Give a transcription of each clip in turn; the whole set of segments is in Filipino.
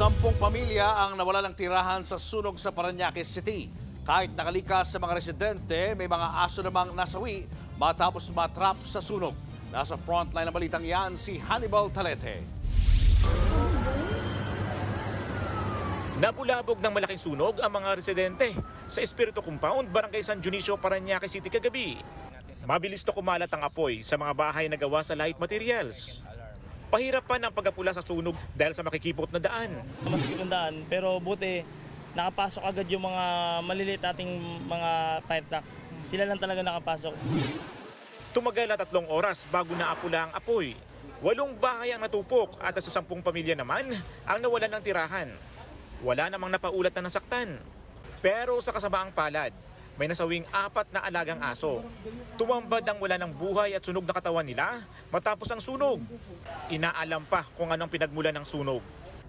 Sampung pamilya ang nawala ng tirahan sa sunog sa Paranaque City. Kahit nakalikas sa mga residente, may mga aso namang nasawi matapos matrap sa sunog. Nasa frontline ng balitang yan si Hannibal Talete. Nabulabog ng malaking sunog ang mga residente sa Espiritu Compound, Barangay San Dionisio, Parañaque City kagabi. Mabilis to kumalat ang apoy sa mga bahay na gawa sa light materials. Pahirap pa ng pagkapula sa sunog dahil sa makikipot na daan. mas kitundaan pero buti nakapasok agad yung mga maliliit ating mga fire truck. Sila lang talaga nakapasok. Tumagal na tatlong oras bago naapula ang apoy. Walong bahay ang natupok at sa sampung pamilya naman ang nawalan ng tirahan. Wala namang napaulat na nasaktan. Pero sa kasamaang palad, may nasawing apat na alagang aso. Tumambad ang wala ng buhay at sunog na katawan nila matapos ang sunog. Inaalam pa kung anong pinagmulan ng sunog.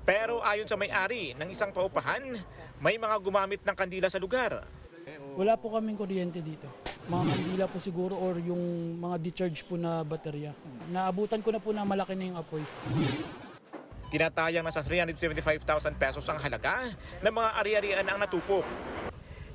Pero ayon sa may-ari ng isang paupahan, may mga gumamit ng kandila sa lugar. Wala po kaming kuryente dito. Mga kandila po siguro or yung mga decharge po na baterya. Naabutan ko na po na malaki na yung apoy. Tinatayang nasa 375,000 pesos ang halaga ng mga ari-arian ang natupok.